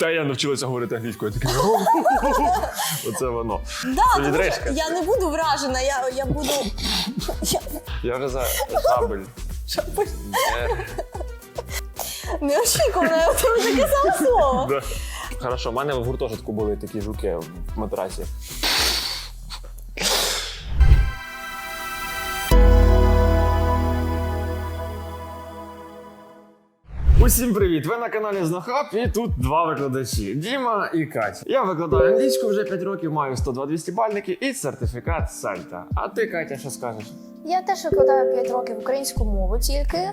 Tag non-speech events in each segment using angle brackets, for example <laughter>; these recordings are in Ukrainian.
Та я навчилася говорити англійською. Я такий. <laughs> Оце воно. Да, тому що я не буду вражена, я, я буду. Я, Я вже за Шабель. Не очікували, я вже таке саме слово. да. Хорошо, в мене в гуртожитку були такі жуки в матрасі. Усім привіт! Ви на каналі Знахаб і тут два викладачі Діма і Катя. Я викладаю англійську вже 5 років, маю 102-200 бальники і сертифікат Сальта. А ти, Катя, що скажеш? Я теж викладаю 5 років українську мову тільки. А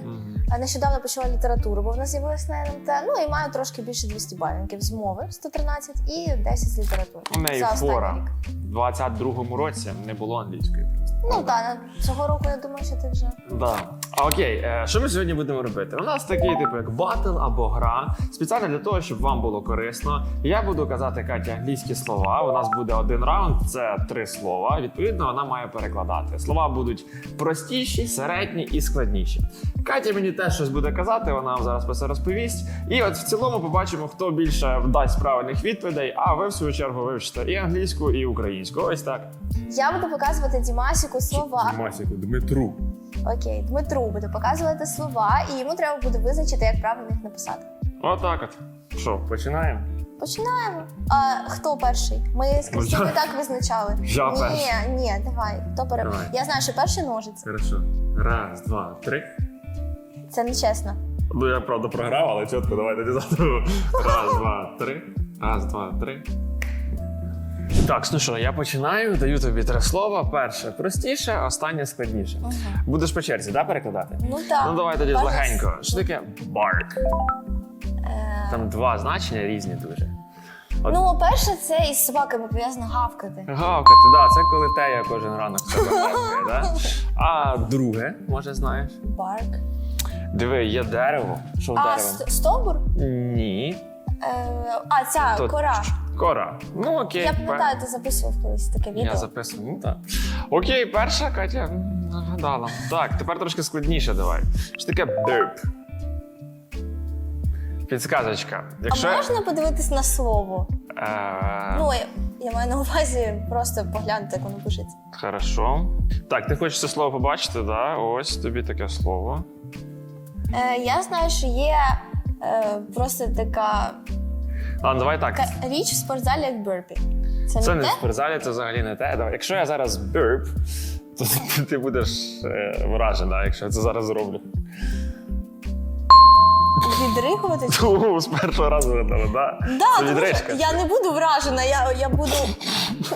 Нещодавно почала літературу, бо в нас з'явилась на НМТ. Ну і маю трошки більше 200 балів з мови 113 і 10 з літератури. У неї За фора. рік. 22-му році не було англійської. Ну так, цього року я думаю, що ти вже. Да. А окей, е, що ми сьогодні будемо робити? У нас такий типу як батл або гра. Спеціально для того, щоб вам було корисно. Я буду казати Каті англійські слова. У нас буде один раунд, це три слова. Відповідно, вона має перекладати. Слова будуть простіші, середні і складніші. Катя мені теж щось буде казати, вона вам зараз про це розповість. І от в цілому побачимо, хто більше дасть правильних відповідей. А ви в свою чергу вивчите і англійську, і українську. Ось так. Я буду показувати Дімасіку слова. Масіку, Дмитру. Окей, Дмитру буду показувати слова, і йому треба буде визначити, як правильно їх написати. Отак от. Що, починаємо? Починаємо. А хто перший? Ми з Кристиною я- так визначали. Я ні, перший. ні, давай. Хто. Давай. Я знаю, що перший ножиці. Хорошо. Раз, два, три. Це не чесно. Ну, я правда програв, але чітко, давай тоді завтра. Раз, два, три. Раз, два, три. Так, ну що, я починаю, даю тобі три слова. Перше простіше, останнє складніше. Угу. Будеш по черзі, да, перекладати? Ну так. Ну давай тоді Перше- легенько. Що таке bark? Е, Там два значення різні дуже. От- Ну, перше, це із собаками пов'язано гавкати. Гавкати, да, це коли тея кожен ранок себе гавкає, да? <laughs> А друге, може, знаєш? Барк. Диви, є дерево. Що А, дерево? ст- стовбур? Ні. Е, а, ця Тут кора. Кора. Ну окей. Я пер- пам'ятаю, ти записував колись таке відео. Я записую. Ну так. Окей, перша Катя м, нагадала. Так, тепер трошки складніше давай. Що таке burp? Підсказочка. Якщо. А можна подивитись на слово? Е, Ну, я, я маю на увазі просто поглянути, як воно пишеться. Хорошо. Так, ти хочеш це слово побачити, да? Ось тобі таке слово. Е, я знаю, що є е, просто така, Ладно, давай так. річ в спортзалі, як берпі. Це, Це не не в те? спортзалі, це взагалі не те. Давай. Якщо я зараз бюрп, то <laughs> ти будеш е, вражена, якщо я це зараз зроблю. Відригувати? Ту, з першого разу видала, да? Да, Це тому що відрижка. я не буду вражена, я, я буду.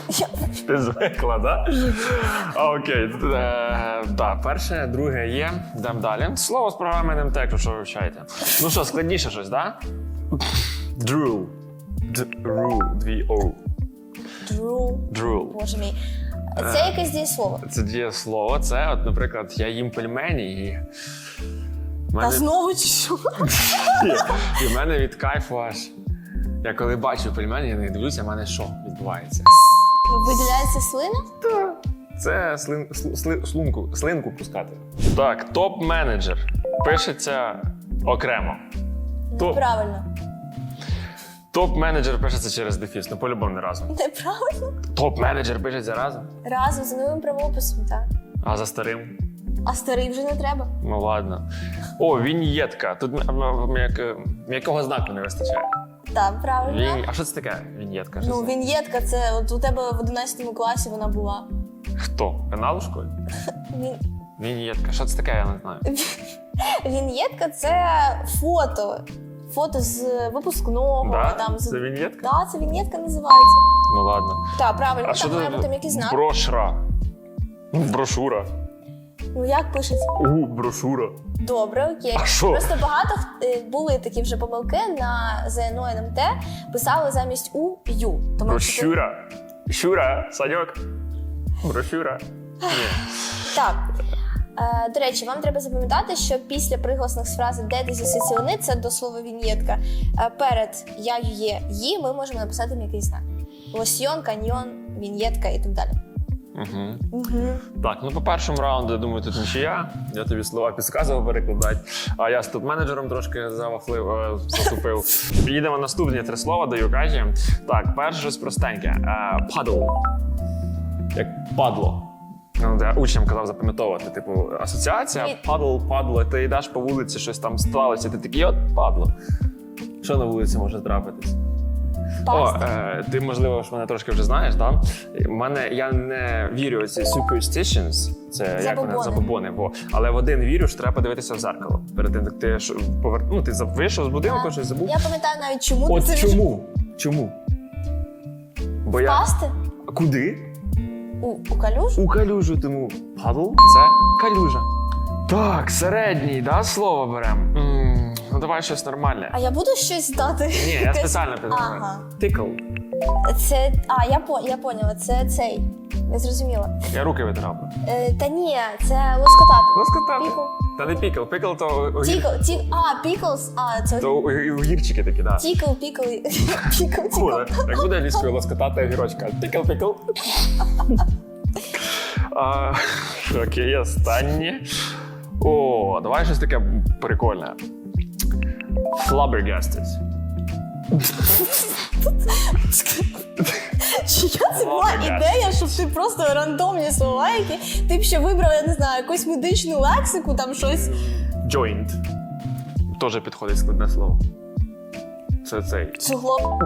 Я... Ти звикла, да? А, Окей. Е, да, перше, друге є. Йдемо далі. Слово з програми НМТ, якщо ви вивчаєте. Ну що, складніше щось, да? Drool. Drool. Дві Drool. боже мій. Це Е. якесь дієслово. Це дієслово. Це, от, наприклад, я їм пельмені і. Та знову чи що? і в мене від кайфу аж. Я коли бачу пельмені, я них дивлюся, в мене що відбувається? Виділяється слина? Це слин, сл- сли- слунку, слинку пускати. Так, топ-менеджер. Пишеться окремо. Неправильно. Топ-менеджер пишеться через дефіс, ну по-любому не разом. Неправильно. Топ-менеджер пишеться разом, Разом з новим правописом, так. а за старим. А старий вже не треба. Ну ладно. О, віньєтка. Тут м'як- м'якого знаку не вистачає. Так, правильно. Він... А що це таке? Віньєтка? Що Ну, це? віньєтка, це от у тебе в 11 класі вона була. Хто? Пенал у школі? Він... Віньєтка. Що це таке, я не знаю. <laughs> Віньєтка це фото. Фото з випускного. Да? Там, з... Це віньєтка? Да, це віньєтка називається. Ну ладно. Так, правильно, А що там має бути м'який знак. Брошра. Брошура. Ну як пишеться? У, брошура. Добре, окей. А що? Просто багато е, були такі вже помилки на ЗНО НМТ, писали замість У Ю. Тому що ти- Брошура. Щура, Саньок. Брошура. Ні. Так. Е, до речі, вам треба запам'ятати, що після приголосних з фрази де ти зі це до слова віньєтка. Е, перед я є ї ми можемо написати м'який знак. Лосьйон, каньйон, віньєтка і так далі. Угу. Угу. Так, ну по першому раунду, я думаю, тут нічия. Я тобі слова підказував перекладати. А я з топ-менеджером трошки завафлив, е, затупив. Їдемо наступні три слова, даю кажі. Так, перше щось простеньке. Е, Paddle. Як падло. Ну, Я учням казав запам'ятовувати, типу, асоціація, падл, падло. Ти йдеш по вулиці, щось там сталося, ти такий, от падло. Що на вулиці може трапитись? О, е, ти, можливо, ж мене трошки вже знаєш, да? Мене я не вірю у ці superstitions, це як вони Забобони. забобони, бо але в один вірю, що треба подивитися в зеркало. Перед тим як ти ж повер... ну, ти за- вийшов з будинку, щось забув. Я пам'ятаю навіть, чому ти От це чому? Чому? Бо я Впасти куди? у, у калюжу? У калюжу, тому падл це калюжа. Так, середній, да, слово беремо. Давай щось нормальне. А я буду щось дати? Ні, я спеціально підготував. Ага. Тикл. Це. А, я, по, я поняла, це цей. Я зрозуміла. Я руки витирав. Е, та ні, це лоскотати. Лоскотати. Пікл. Та не пікл, пікл то огір- Тікл, тік, а, піклс, а, це то огірчики такі, да. тікл, пікл, <laughs> пікл, тікл. Буде. Як буде англійською лоскотати огірочка. Пікл, пікл. <laughs> А, Окей, останнє. О, давай щось таке прикольне. Flabbergasted. Чия це була ідея, щоб ти просто рандомні слова, які ти б ще вибрав, я не знаю, якусь медичну лексику, там щось. Joint. Теж підходить складне слово. Це цей. Суглоб.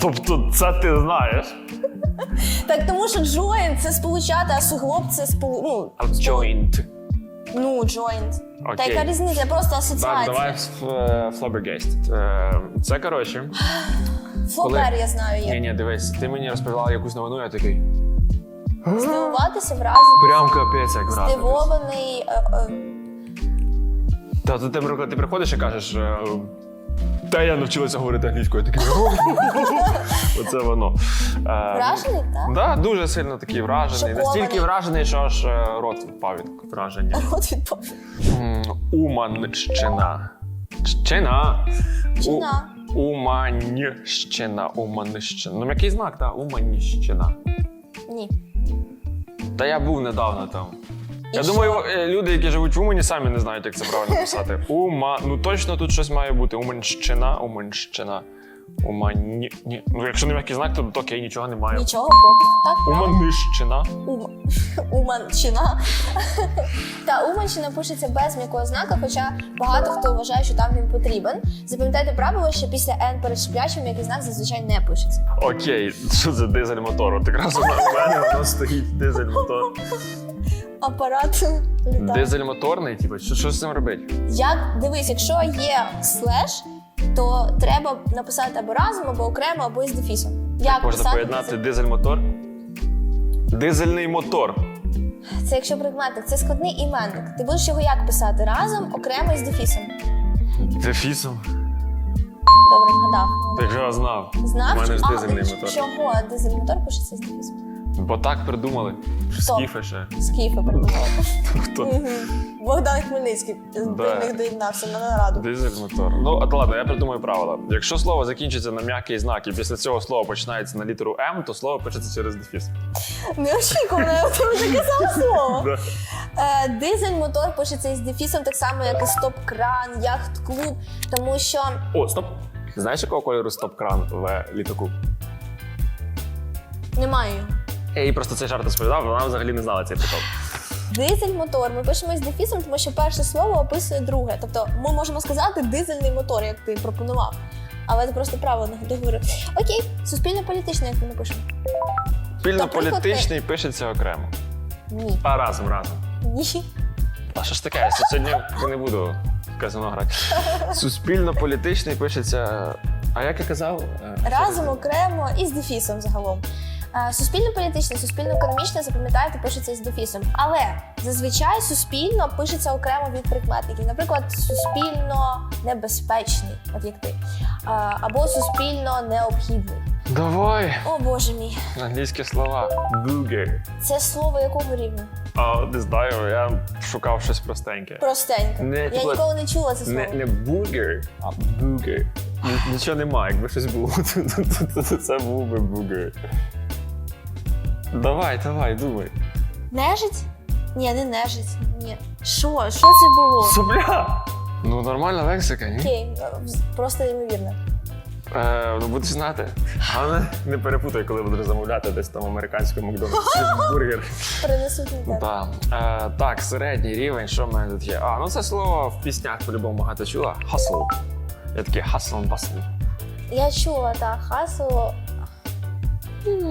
Тобто, це ти знаєш. Так тому що joint це сполучати, а суглоб це сполу... ну, А joint. ну, joint. Та яка різниця? Просто Так, асоціація. давай е, flabbergasted. Е, Це коротше. <gasps> Флобер, я знаю, Ні, ні, дивись, ти мені розповіла якусь новину, я такий. <gasps> Здивуватися, вразити. Прям капець, як вразитись. Здивований. е, е, Та ти, ти приходиш і кажеш. е, Та я навчилася говорити англійською. Я такий. «О!» <laughs> Оце воно. Е, Вражений, так? Да, дуже сильно такий вражений. Шокований. Настільки вражений, що аж е, рот впав від враження. От відповідь. М, Уманщина. Щина. Чина. У- Уманщина. Уманщина. Ну, який знак, так? Уманщина. Ні. Та я був недавно там. І я що? думаю, е, люди, які живуть в Умані, самі не знають, як це правильно писати. Ума. Ну точно тут щось має бути. Уманщина, Уманщина. Умані. Ні. Ну, якщо не м'який знак, то тут окей, нічого немає. Нічого пропуск. Так? Уманищина. Ум... <laughs> Уманщина. <laughs> Та Уманщина пишеться без м'якого знака, хоча багато хто вважає, що там він потрібен. Запам'ятайте правило, що після N перед шиплячим м'який знак зазвичай не пишеться. Окей, що це дизель мотор? От якраз у мене воно стоїть дизель мотор. <laughs> Апарат літає. Дизель моторний, типу, що, що з цим робити? Як дивись, якщо є слеш, то треба написати або разом, або окремо, або із дефісом. Як Можна писати поєднати дизель мотор? Дизельний мотор. Це якщо прикметник, це складний іменник. Ти будеш його як писати? Разом, окремо і з дефісом. Дефісом. Добре, вгадав. Так я знав. Знав? У мене ж А, дизельний мотор. Чого дизельний мотор пишеться з дефісом? Бо так придумали. Скіфи ще. Скіфи придумали. Хто? Мгм. Богдан Хмельницький Да. до них доєднався на нараду. Дизель мотор. Ну, а то ладно, я придумаю правила. Якщо слово закінчиться на м'який знак і після цього слова починається на літеру М, то слово пишеться через дефіс. Неочікувано, я тебе таке саме слово. Да. Е, Дизель мотор пишеться із дефісом, так само, як і стоп-кран, яхт-клуб, тому що О, стоп. Знаєш, якого кольору стоп-кран в літаку? немає його. Я їй просто цей жарт розповідав, вона взагалі не знала цей прикол. Дизель мотор ми пишемо із дефісом, тому що перше слово описує друге. Тобто ми можемо сказати дизельний мотор, як ти пропонував. Але це просто правильно договорив. Окей, суспільно-політичне, як ми напишемо. Спільно-політичний пишеться окремо. Ні. А разом, разом. Ні. А що ж таке? Я сьогодні не буду в казино грати. Суспільно-політичний пишеться. А як я казав? Е, Разом окремо і з дефісом загалом. Е, Суспільно-політичне, суспільно-економічне, запам'ятаєте, пишеться з дефісом. Але зазвичай суспільно пишеться окремо від прикметників. Наприклад, суспільно небезпечний, от як ти, Е, або суспільно необхідний. Давай. О боже мій, Англійські слова. Booger. це слово якого рівня? А не знаю, я шукав щось простеньке. Простенько. Не, Я типу, ніколи не чула це слово. Не, не бургер, а бугер. Нічого немає, якби щось було, то <laughs> це був би бугер. Давай, давай, думай. Нежить? Ні, не нежить. Ні. Що? Що це було? Сопля! Ну, нормальна лексика, ні? Окей, просто неймовірно. Е, ну, будеш знати. Але не перепутай, коли будеш замовляти десь там американський Макдональдс <laughs> бургер. Перенесуть на тебе. Да. Е, так, середній рівень, що в мене тут є? А, ну це слово в піснях по-любому багато чула. Hustle. Я такий and bustle. Я чула, так, хасу.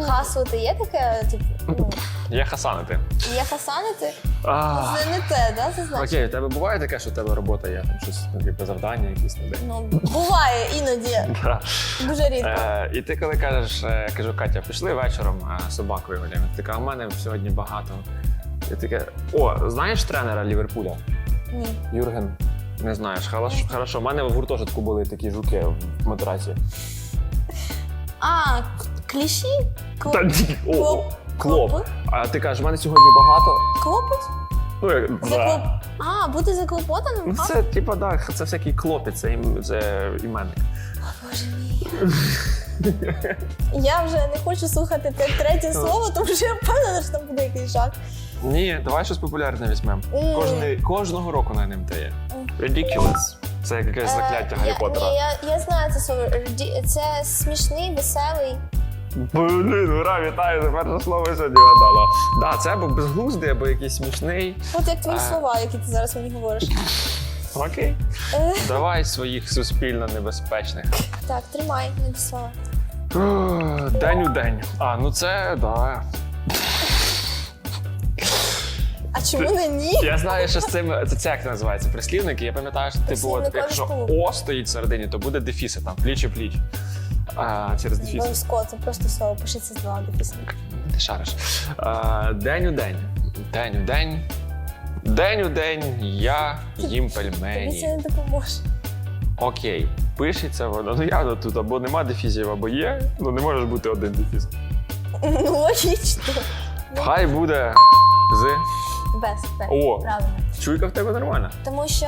Хаслити є таке, типу, ну, Є хасанити. є хасанити? Це не те, да, значить? Окей, у тебе буває таке, що у тебе робота є, там щось, ну, типу, завдання якісь на день. Ну, буває іноді, <laughs> дуже рідко. Е, і ти коли кажеш, е, кажу, Катя, пішли вечором е, собакою гуляємо. Ти така, у мене сьогодні багато. І таке, о, знаєш тренера Ліверпуля? Ні. Юрген. Не знаєш, хорошо, хорошо. У мене в гуртожитку були такі жуки в матраці. А, кліші? Клоп... Та ні, о, Клоп. клоп. Клопи? А ти кажеш, у мене сьогодні багато. Клопить? Ну, як, Заклоп... А, бути заклопотаним? Ну, це, типа, да, це всякий клопець, це, ім- це іменник. Боже мій. Я вже не хочу слухати те третє слово, тому що я впевнена, що там буде якийсь жах. Ні, давай щось популярне візьмемо. М. Кожний, кожного року на НМТ є. М. Ridiculous. Це якесь закляття Е, Гаррі я, Поттера. Ні, я, я знаю це слово. Рді- Це смішний, веселий. Блін, ура, вітаю, це перше слово сьогодні гадала. Да, це або безглуздий, або якийсь смішний. От як твої слова, які ти зараз мені говориш. Окей. Е, Давай своїх суспільно небезпечних. так, тримай, надіслала. <gasps> День у день. А, ну це да. А чому не ні? Я знаю, що з цим це, це як називається прислівники. Я пам'ятаю, що типу, от, якщо. О стоїть всередині, то буде дефіси там пліч і пліч. А, через дефіси. Обов'язково, це просто слово, пишеться з два дефісом. Ти шариш. А, день у день. День у день. День у день я їм Тобі це не допоможе. Окей, пишеться воно. Ну явно тут або нема дефізів, або є. Ну не може бути один дефіз. Ну, логічно. Хай буде з. Без, без. О. Правильно. Чуйка в тебе нормальна. Тому що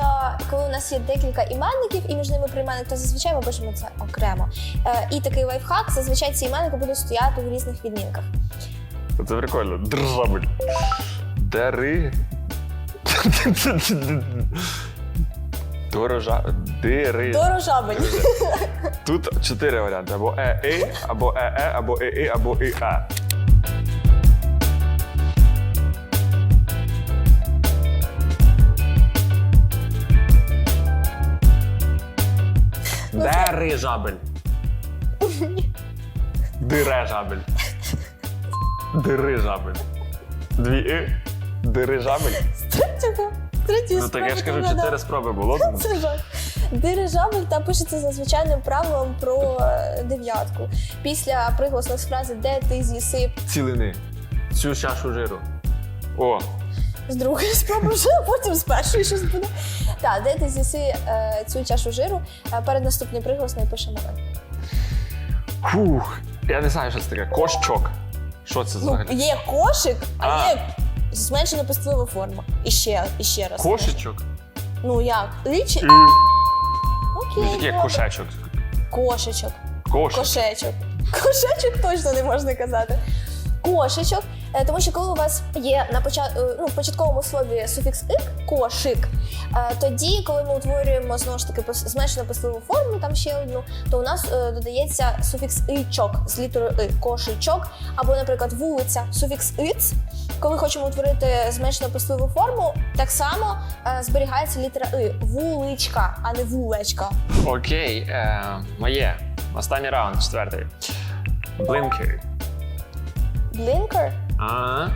коли у нас є декілька іменників і між ними прийменник, то зазвичай ми пишемо це окремо. Е, і такий лайфхак, зазвичай ці іменники будуть стояти в різних відмінках. Це прикольно. Держабель. Дери. Дорожа. Дири. Дорожабель. Тут чотири варіанти: або е і або е е або е і або і а. Дирижабель. Дирижабель. Дирижабель. Дві і. Дирижабель. Третього. Третьої Ну так я ж спроби кажу, ти чотири спроби було. <laughs> Це жах. Дирижабель та пишеться за звичайним правилом про е, дев'ятку. Після приголосної фрази де ти з'їси Цілини. Цю чашу жиру. О, з другої спроби вже, а потім з першої щось буде. Так, де ти з'їси е, цю чашу жиру, е, перед наступною приголосною пишемо ми. фух. Я не знаю, що це таке. Кощок. Що це Ну, взагалі? є кошик, а, А. є зменшена пистлива форма. І ще, і ще раз. Кошечок? Ну як? Річ? І... Окей. Яке добре. кошечок? Кошечок. Кошечок. Кошечок точно не можна казати. Кошечок. Е, Тому що коли у вас є на почат... е, ну, в початковому слові суфікс ик, кошик, е, тоді, коли ми утворюємо знову ж таки зменшену писливу форму, там ще одну, то у нас додається суфікс ичок з літерою и, кошичок, або, наприклад, вулиця, суфікс иц. Коли хочемо утворити зменшену писливу форму, так само зберігається літера и, вуличка, а не вулечка. Окей. Е, моє. Останній раунд, четвертий. Блинки. Блінкер. А,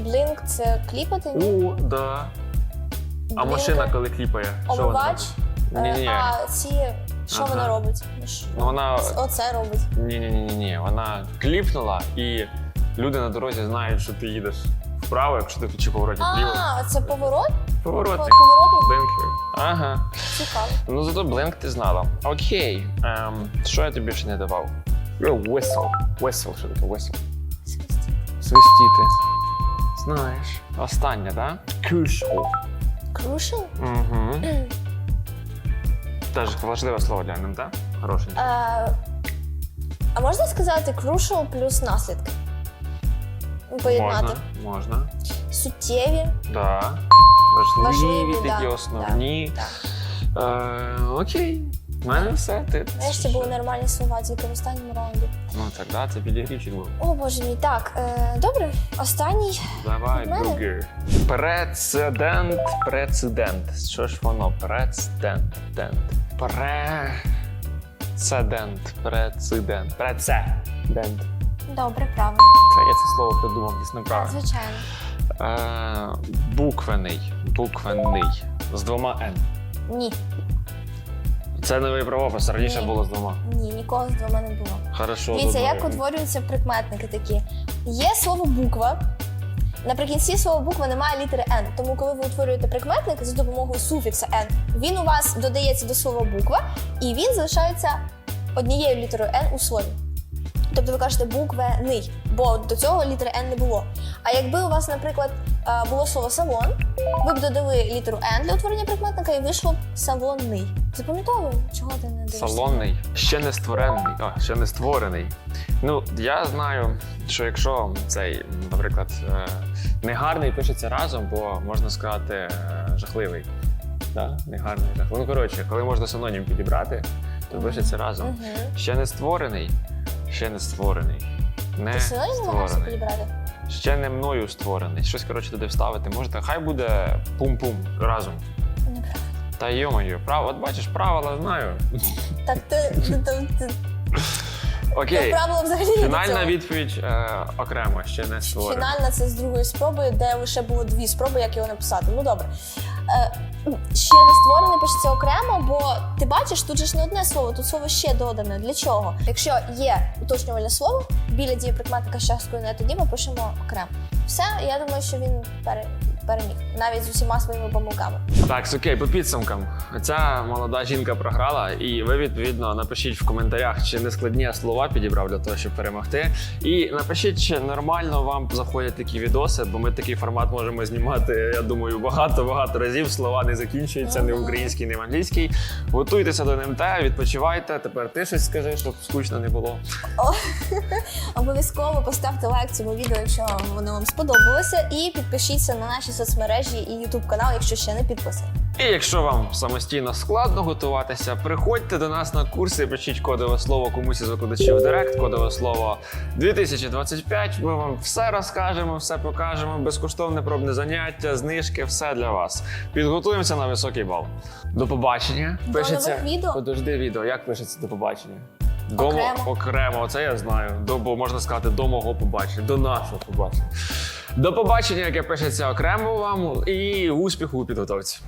Блінк це кліпати. ні? у, да. А Блінкер. машина, коли кліпає. що вона Омивач. робить? Ні-ні. Е, А ці що Ага. вона робить? Ну. Ну вона. Оце робить. Ні, ні, ні, ні. Вона кліпнула, і люди на дорозі знають, що ти їдеш вправо, якщо ти чи поворотник вліво. А, це поворот? Поворотник. Поворотник? Блинки. Ага. Цікаво. Ну зато блинк ти знала. Окей. Ем, що я тобі ще не давав? Whistle. Whistle, що таке whistle? Свистіти. Знаєш. Останнє, так? Да? Crucial. Crucial? Угу. Теж важливе слово для НМТ. Хорошеньке. Е, а можна сказати crucial плюс наслідки? поєднати. Можна, можна. Суттєві. Да. Важливі, Важливі, такі да, основні. Так. Е, окей. У мене все. Ти... Нарешті були нормальні слова, тільки в останньому раунді. Ну так, да, це підігрівчик був. О, боже мій, так. Е, добре, останній. Давай, Від мене? Прецедент, прецедент. Що ж воно? Прецедент. Дент. Прецедент. Прецедент. Прецедент. Добре, правильно. Це я це слово придумав десь Так, неправильно. звичайно. Е, буквений. Буквений. З двома Н. Ні. Це новий правопис, раніше Ні. було з двома. Ні, нікого з двома не було. Хорошо. Дивіться, як утворюються прикметники такі. Є слово буква. Наприкінці слова буква немає літери N. Тому, коли ви утворюєте прикметник за допомогою суфікса N, він у вас додається до слова буква, і він залишається однією літерою N у слові. Тобто ви кажете буквений, бо до цього літери N не було. А якби у вас, наприклад, е, було слово салон, ви б додали літеру N для утворення прикметника і вийшло б салонний. Запам'ятовую, чого ти не дивишся? Салонний, ще не створений, а, ще не створений. Ну, я знаю, що якщо цей, наприклад, е, негарний пишеться разом, бо можна сказати е, жахливий. Да? Негарний, жахливий. Ну, коротше, коли можна синонім підібрати, то пишеться разом. Угу. Ще не створений, ще не створений. Не Ти синонім намагався підібрати? Ще не мною створений. Щось, коротше, туди вставити можете. Хай буде пум-пум разом. Та йомаю, право, от бачиш, правила знаю. Так ти, ти, ти, ти, Окей. правило взагалі не Фінальна цього. відповідь е, окремо, ще не створена. Фінальна це з другої спроби, де лише було дві спроби, як його написати. Ну добре. Е, ще не створене пишеться окремо, бо ти бачиш, тут же ж не одне слово, тут слово ще додане. Для чого? Якщо є уточнювальне слово біля дієприкметника з часткою не, тоді ми пишемо окремо. Все, я думаю, що він пере, переміг, навіть з усіма своїми помилками. Так, окей, по підсумкам. Ця молода жінка програла, і ви відповідно напишіть в коментарях, чи не складні я слова підібрав для того, щоб перемогти. І напишіть, чи нормально вам заходять такі відоси, бо ми такий формат можемо знімати. Я думаю, багато-багато разів. Слова не закінчуються ні в українській, ні в англійській. Готуйтеся до НМТ, відпочивайте. Тепер ти щось скажи, щоб скучно не було. <laughs> Обов'язково поставте лайк цьому відео, якщо воно вам сподобалося, і підпишіться на наші соцмережі і YouTube канал, якщо ще не підписані. І якщо вам самостійно складно готуватися, приходьте до нас на курси, пишіть кодове слово комусь із викладачів в Директ, кодове слово 2025. Ми вам все розкажемо, все покажемо. Безкоштовне пробне заняття, знижки, все для вас. Підготуємося на високий бал. До побачення. До нових відео. Подожди відео. Як пишеться до побачення? До Окремо. окремо, це я знаю. До бо можна сказати до мого побачення, до нашого побачення. До побачення, яке пишеться окремо вам, і успіху у підготовці.